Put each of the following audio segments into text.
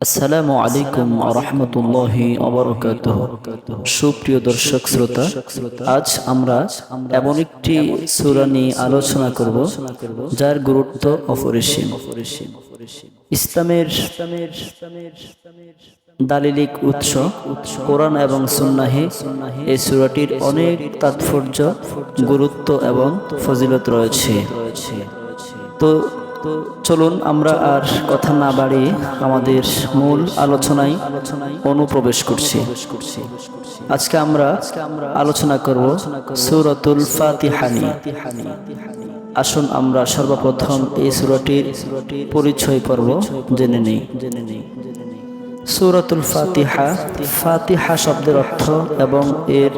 আসসালামু আলাইকুম রহমতুল্লাহি অবরকাত সুপ্রিয় দর্শক শ্রোতা, আজ আমরা এমন একটি সূরা নিয়ে আলোচনা করব, যার গুরুত্ব অপরিসীম। ইসলামের দালিলিক উৎস কোরআন এবং সুন্নাহে এই সূরাটির অনেক তাৎপর্য, গুরুত্ব এবং ফজিলত রয়েছে। তো চলুন আমরা আর কথা না বাড়িয়ে আমাদের মূল আলোচনায় অনুপ্রবেশ করছি। আজকে আমরা আলোচনা করব সুরতুল ফাতিহানি আসুন আমরা সর্বপ্রথম এই সুরটির পরিচয় পর্ব জেনে নেই। জেনে ফাতিহা ফাতিহা শব্দের অর্থ এবং এর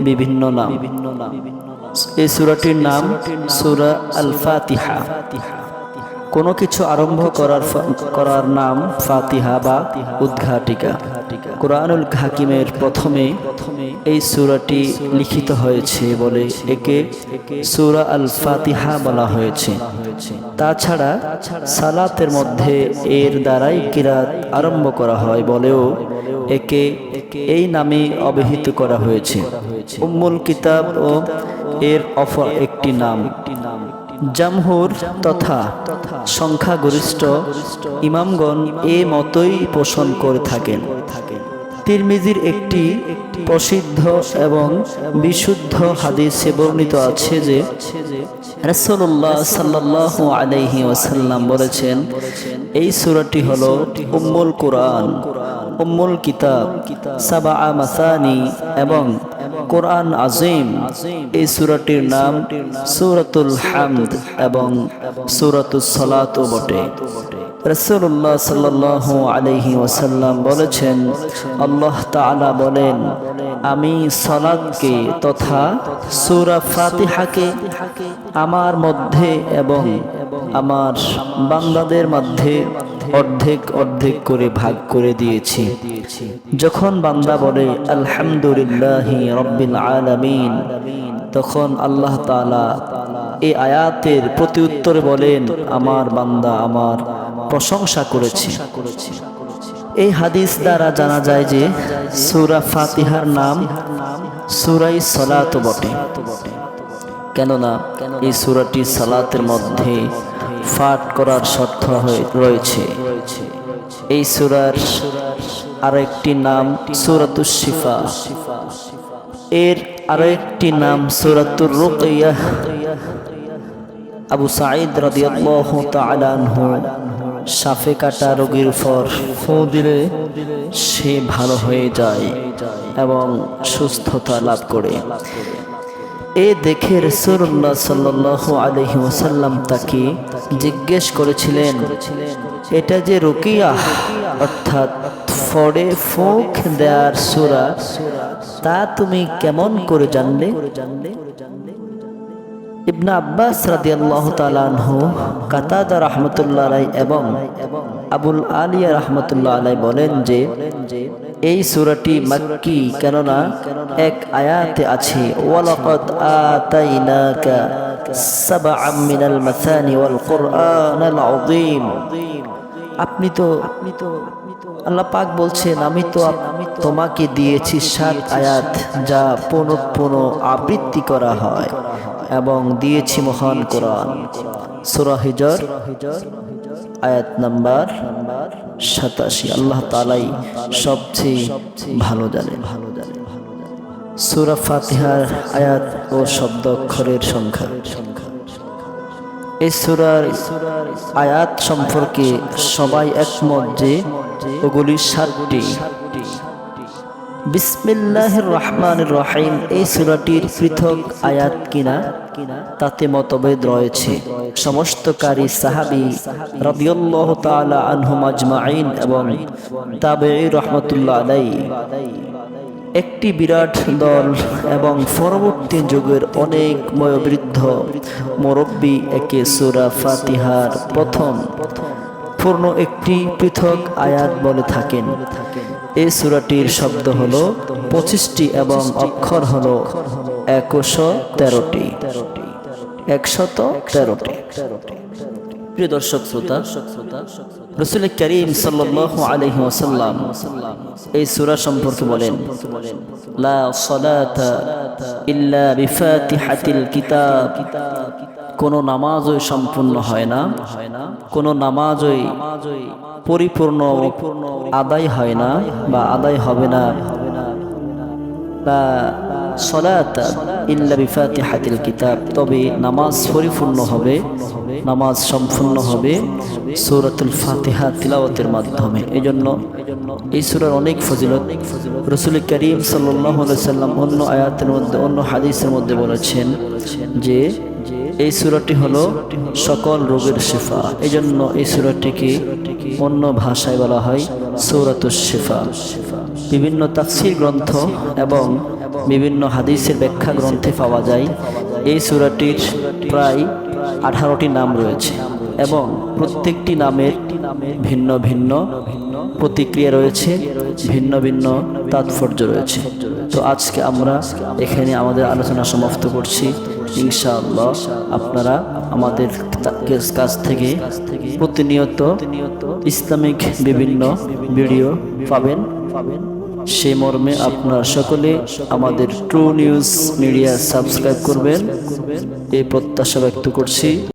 বিভিন্ন নাম। এই সুরাটির নাম সুরা আল ফাতিহা কোনো কিছু আরম্ভ করার করার নাম ফাতিহা বা উদ্ঘাটিকা। কোরআনুল হাকিমের প্রথমে এই সুরাটি লিখিত হয়েছে বলে একে সুরা আল ফাতিহা বলা হয়েছে। তাছাড়া সালাতের মধ্যে এর দ্বারাই কিরাত আরম্ভ করা হয় বলেও একে এই নামে অবহিত করা হয়েছে। উম্মুল কিতাব ও এর অফর একটি নাম। জামহুর তথা সংখ্যাগরিষ্ঠ ইমামগণ এ মতই পোষণ করে থাকেন। তিরমিজির একটি প্রসিদ্ধ এবং বিশুদ্ধ হাদিসে বর্ণিত আছে যে, রাসূলুল্লাহ সাল্লাল্লাহু আলাইহি ওয়াসাল্লাম বলেছেন, এই সূরাটি হলো উম্মুল কোরআন। উম্মুল কিতাব সাবা মাসানি এবং কোরআন আজিম এই সুরাটির নাম সুরাতুল হামদ এবং সুরাতুল সালাতও বটে। রসুল্লাহ সাল্লাহ আলহি ওসাল্লাম বলেছেন, আল্লাহ তালা বলেন, আমি সলাদকে তথা সুরা ফাতিহাকে আমার মধ্যে এবং আমার বান্দাদের মধ্যে অর্ধেক অর্ধেক করে ভাগ করে দিয়েছি। যখন বান্দা বলে, আলহামদুলিল্লাহ রব্বিল আলামিন, তখন আল্লাহ তালা এই আয়াতের প্রতি উত্তরে বলেন, আমার বান্দা আমার প্রশংসা করেছে। এই হাদিস দ্বারা জানা যায় যে, সুরা ফাতিহার নাম সুরাই সলাত বটে। কেননা, এই সুরাটি সালাতের মধ্যে ফাট করার শর্ত রয়েছে। এই সুরার আরও একটি নাম সুরাতুর শিফা। এর আরও একটি নাম সুরাতুর রুকিয়া। আবু সাঈদ রাদিয়াল্লাহু তাআলা আনহু সাফে কাটা রোগীর উপর ফু দিলে সে ভালো হয়ে যায় এবং সুস্থতা লাভ করে। এ দেখে রসুল্লাহ সাল্লাহ আলহি ওসাল্লাম তাকে জিজ্ঞেস করেছিলেন, এটা যে রুকিয়া? অর্থাৎ, ফড়ে ফোক দেয়ার সুরা, তা তুমি কেমন করে জানলে? ইবনা আব্বাস রাদিয়াল্লাহু তাআলা আনহু কাতাদা রাহমাতুল্লাহ আলাই এবং আবুল আলিয়া রাহমাতুল্লাহ আলাই বলেন যে এই সূরাটি মাক্কি কেননা এক আয়াতে আছে, ওয়ালাকাদ আতাইনাকা সাবআম মিনাল মাসানি ওয়াল কুরআনাল আযীম। আপনি তো আপনি তো আল্লাহ পাক বলছেন, আমি তো তোমাকে দিয়েছি সাত আয়াত যা পুনঃ পুনঃ আবৃত্তি করা হয় এবং দিয়েছি মহান কোরআন। সুরা হিজর আয়াত নাম্বার সাতাশি। আল্লাহ তালাই সবচেয়ে ভালো জানে ভালো জানে সুরা ফাতিহার আয়াত ও শব্দ অক্ষরের সংখ্যা। এই সুরার আয়াত সম্পর্কে সবাই একমত যে ওগুলি সাতটি। বিসমিল্লাহ রহমান রহিম। এই সুরাটির পৃথক আয়াত কিনা? তাতে মতভেদ রয়েছে। সমস্ত কারি সাহাবি রবিউল্লাহ তাআলা আনহুম আজমাইন এবং তাবেঈ রহমতুল্লাহ আলাই একটি বিরাট দল এবং পরবর্তী যুগের অনেক বয়োবৃদ্ধ মুরব্বী একে সুরা ফাতিহার প্রথম, পূর্ণ একটি পৃথক আয়াত বলে থাকেন। এই সুরাটির শব্দ হলো পঁচিশটি এবং অক্ষর হলো একশো তেরোটি। একশত তেরোটি। প্রিয় দর্শক শ্রোতা, রসুল করিম সাল্লাল্লাহু আলাইহি ওয়াসাল্লাম এই সূরা সম্পর্কে বলেন, লা সালাতা ইল্লা বিফাতিহাতিল কিতাব। কোন নামাজই সম্পূর্ণ হয় না, কোন নামাজই পরিপূর্ণ আদায় হয় না বা আদায় হবে না। লা সলাতা ইল্লা বিফাতিহাতিল কিতাব। তবে নামাজ পরিপূর্ণ হবে, নামাজ সম্পূর্ণ হবে সূরাতুল ফাতিহা তিলাওয়াতের মাধ্যমে। এজন্য এই সূরার অনেক ফজিলত রাসূল করিম আলাইহি সাল্লাম অন্য আয়াতের মধ্যে, অন্য হাদিসের মধ্যে বলেছেন যে এই সূরাটি হলো সকল রোগের শিফা। এজন্য এই সূরাটিকে অন্য ভাষায় বলা হয় সূরাতুশ শিফা। বিভিন্ন তাফসীর গ্রন্থ এবং বিভিন্ন হাদিসের ব্যাখ্যা গ্রন্থে পাওয়া যায়, এই সূরাটির প্রায় আঠারোটি নাম রয়েছে এবং প্রত্যেকটি নামের ভিন্ন ভিন্ন প্রতিক্রিয়া রয়েছে, ভিন্ন ভিন্ন তাৎপর্য রয়েছে। তো আজকে আমরা এখানে আমাদের আলোচনা সমাপ্ত করছি। ইনশাআল্লাহ আপনারা আমাদের কাছ থেকে প্রতিনিয়ত ইসলামিক বিভিন্ন ভিডিও পাবেন পাবেন। সে মর্মে আপনারা সকলে আমাদের ট্রু নিউজ মিডিয়া সাবস্ক্রাইব করবেন। এই প্রত্যাশা ব্যক্ত করছি।